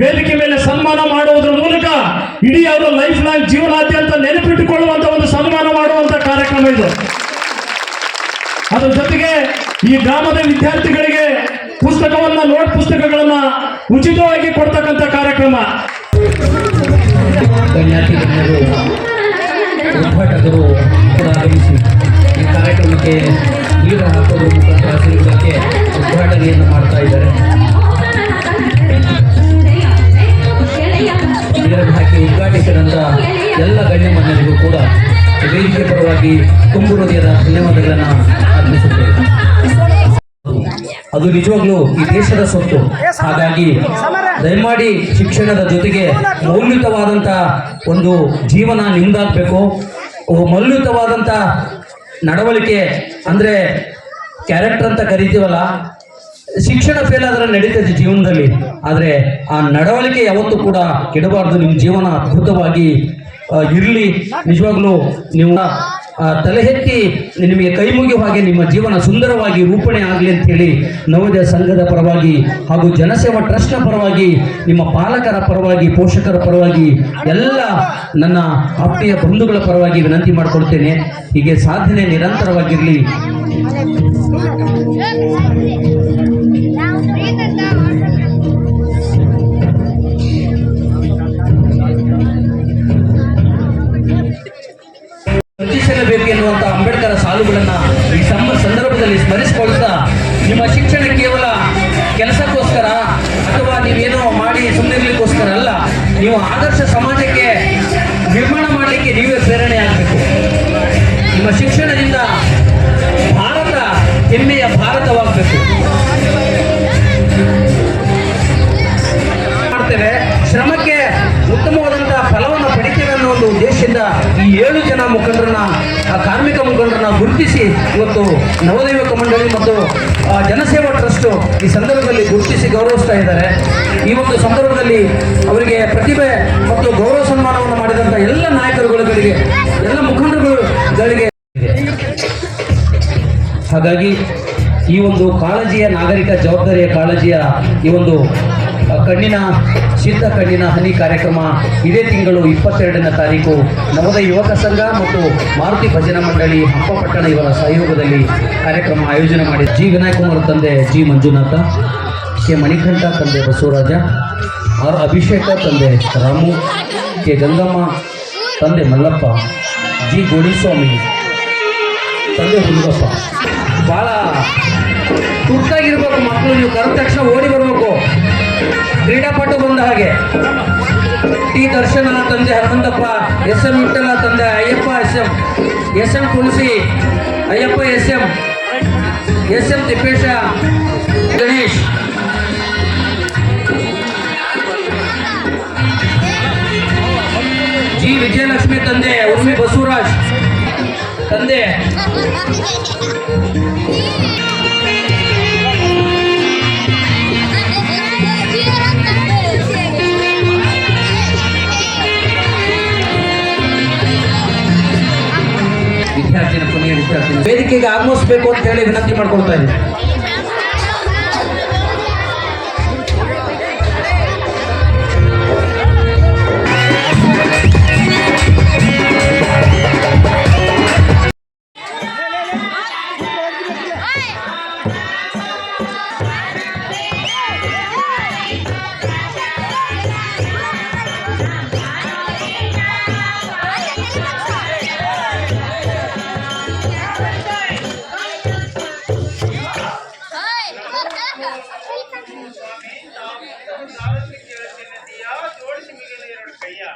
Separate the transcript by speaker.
Speaker 1: ವೇದಿಕೆ ಮೇಲೆ ಸನ್ಮಾನ ಮಾಡುವುದರ ಮೂಲಕ ಇಡೀ ಅವರ ಲೈಫ್ ಲಾಂಗ್ ಜೀವನಾದ್ಯಂತ ನೆನಪಿಟ್ಟುಕೊಳ್ಳುವಂತ ಒಂದು ಸನ್ಮಾನ ಮಾಡುವಂತ ಕಾರ್ಯಕ್ರಮ ಇದು. ಅದರ ಜೊತೆಗೆ ಈ ಗ್ರಾಮದ ವಿದ್ಯಾರ್ಥಿಗಳಿಗೆ ಪುಸ್ತಕವನ್ನ ನೋಟ್ ಪುಸ್ತಕಗಳನ್ನ ಉಚಿತವಾಗಿ ಕೊಡ್ತಕ್ಕಂಥ ಕಾರ್ಯಕ್ರಮ.
Speaker 2: ಉದ್ಘಾಟಕರು ಆಗಮಿಸಿ ಈ ಕಾರ್ಯಕ್ರಮಕ್ಕೆ ನೀರು ಹಾಕೋದ್ರ ಉದ್ಘಾಟನೆಯನ್ನು ಮಾಡ್ತಾ ಇದ್ದಾರೆ. ಎಲ್ಲ ಗಣ್ಯಮಾನ್ಯರಿಗೂ ಕೂಡ ವೇದಿಕೆ ಪರವಾಗಿ ತುಂಬು ಹೃದಯದ ಧನ್ಯವಾದಗಳನ್ನು ಅರ್ಪಿಸುತ್ತೇವೆ. ಅದು ನಿಜವಾಗ್ಲೂ ಈ ದೇಶದ ಸೊತ್ತು ಹಾಗಾಗಿ ದಯಮಾಡಿ ಶಿಕ್ಷಣದ ಜೊತೆಗೆ ಮೌಲ್ಯಯುತವಾದಂಥ ಒಂದು ಜೀವನ ನಿಮ್ದಾಗಬೇಕು. ಮೌಲ್ಯಯುತವಾದಂಥ ನಡವಳಿಕೆ ಅಂದರೆ ಕ್ಯಾರೆಕ್ಟರ್ ಅಂತ ಕರಿತೀವಲ್ಲ, ಶಿಕ್ಷಣ ಫೇಲ್ ಆದ್ರೆ ನಡೀತದೆ ಜೀವನದಲ್ಲಿ. ಆದರೆ ಆ ನಡವಳಿಕೆ ಯಾವತ್ತೂ ಕೂಡ ಕೆಡಬಾರ್ದು. ನಿಮ್ಮ ಜೀವನ ಅದ್ಭುತವಾಗಿ ಇರಲಿ. ನಿಜವಾಗ್ಲೂ ನೀವು ತಲೆ ಎತ್ತಿ ನಿಮಗೆ ಕೈ ಮುಗಿಯುವ ಹಾಗೆ ನಿಮ್ಮ ಜೀವನ ಸುಂದರವಾಗಿ ರೂಪಣೆ ಆಗಲಿ ಅಂತ ಹೇಳಿ ನವೋದಯ ಸಂಘದ ಪರವಾಗಿ ಹಾಗೂ ಜನಸೇವಾ ಟ್ರಸ್ಟ್ನ ಪರವಾಗಿ, ನಿಮ್ಮ ಪಾಲಕರ ಪರವಾಗಿ, ಪೋಷಕರ ಪರವಾಗಿ, ಎಲ್ಲ ನನ್ನ ಆಪ್ತಿಯ ಬಂಧುಗಳ ಪರವಾಗಿ ವಿನಂತಿ ಮಾಡಿಕೊಳ್ತೇನೆ. ಹೀಗೆ ಸಾಧನೆ ನಿರಂತರವಾಗಿರಲಿ. ರಚಿಸಲೇಬೇಕು ಎನ್ನುವಂತ ಅಂಬೇಡ್ಕರ್ ಸಾಲುಗಳನ್ನ ಈ ಸಂದರ್ಭದಲ್ಲಿ ಸ್ಮರಿಸಿಕೊಳ್ತಾ ನಿಮ್ಮ ಶಿಕ್ಷಣ ಕೇವಲ ಕೆಲಸಕ್ಕೋಸ್ಕರ ಅಥವಾ ನೀವೇನೋ ಮಾಡಿ ಸುಮ್ಮನಿರ್ಲಿಕ್ಕೋಸ್ಕರ ಅಲ್ಲ, ನೀವು ಆದರ್ಶ ಸಮಾಜಕ್ಕೆ ನಿರ್ಮಾಣ ಮಾಡಲಿಕ್ಕೆ ನೀವೇ ಪ್ರೇರಣೆ ಆಗಬೇಕು. ನಿಮ್ಮ ಶಿಕ್ಷಣದಿಂದ ಭಾರತ ಹೆಮ್ಮೆಯ ಭಾರತವಾಗಬೇಕು. ಮಾಡ್ತೇವೆ. ಶ್ರಮಕ್ಕೆ ಉತ್ತಮವಾದಂತಹ ಈ ಏಳು ಜನ ಮುಖಂಡರನ್ನ, ಆ ಕಾರ್ಮಿಕ ಮುಖಂಡರನ್ನ ಗುರುತಿಸಿ ಇವತ್ತು ನವದೈವಕ ಮಂಡಳಿ ಮತ್ತು ಜನಸೇವಾ ಟ್ರಸ್ಟ್ ಈ ಸಂದರ್ಭದಲ್ಲಿ ಗುರುತಿಸಿ ಗೌರವಿಸ್ತಾ ಇದ್ದಾರೆ. ಈ ಒಂದು ಸಂದರ್ಭದಲ್ಲಿ ಅವರಿಗೆ ಪ್ರತಿಭೆ ಮತ್ತು ಗೌರವ ಸನ್ಮಾನವನ್ನು ಮಾಡಿದಂಥ ಎಲ್ಲ ನಾಯಕರುಗಳಿಗೆ, ಎಲ್ಲ ಮುಖಂಡರುಗಳಿಗೆ. ಹಾಗಾಗಿ ಈ ಒಂದು ಕಾಳಜಿಯ ನಾಗರಿಕ ಜವಾಬ್ದಾರಿಯ ಕಾಳಜಿಯ ಈ ಒಂದು ಕಣ್ಣಿನ ಸಿದ್ಧ ಕಣ್ಣಿನ ಹನಿ ಕಾರ್ಯಕ್ರಮ ಇದೇ ತಿಂಗಳು ಇಪ್ಪತ್ತೆರಡನೇ ತಾರೀಕು. ನವೋದಯ ಯುವಕ ಸಂಘ ಮತ್ತು ಮಾರುತಿ ಭಜನಾ ಮಂಡಳಿ ಹಂಪಪಟ್ಟಣ ಇವರ ಸಹಯೋಗದಲ್ಲಿ ಕಾರ್ಯಕ್ರಮ ಆಯೋಜನೆ ಮಾಡಿ ಜಿ. ವಿನಾಯಕುಮಾರ್ ತಂದೆ ಜಿ. ಮಂಜುನಾಥ, ಕೆ. ಮಣಿಕಂಠ ತಂದೆ ಬಸವರಾಜ, ಆರ್. ಅಭಿಷೇಕ ತಂದೆ ರಾಮು, ಕೆ. ಗಂಗಮ್ಮ ತಂದೆ ಮಲ್ಲಪ್ಪ, ಜಿ. ಗೋಡಿಸ್ವಾಮಿ ತಂದೆ ಹುಡುಗಪ್ಪ. ಭಾಳ ತುರ್ತಾಗಿರ್ಬೇಕು ಮಕ್ಕಳು, ನೀವು ಕರೆದ ತಕ್ಷಣ ಓಡಿ ಬರಬೇಕು. ಕ್ರೀಡಾಪಟು ಬಂದ ಹಾಗೆ. ಟಿ ದರ್ಶನ ತಂದೆ ಹನುಮಂತಪ್ಪ ಎಸ್ ಎಂ ವಿಠಲ ತಂದೆ Ayyappa S M S M Tulasi, Ayyappa S M S M Tippesha, Ganesh. G Vijayalakshmi ತಂದೆ ಉರ್ಮಿ ಬಸವರಾಜ್. ತಂದೆ. ವಿದ್ಯಾರ್ಥಿನ. ಕೊನೆಯ ವೇದಿಕೆಗೆ ಆಗಮಿಸಬೇಕು ಅಂತ ಹೇಳಿ ವಿನಂತಿ ಮಾಡ್ಕೊಳ್ತಾ ಇದ್ದೀನಿ. ஜோடிச்சு மிகுந்த கையா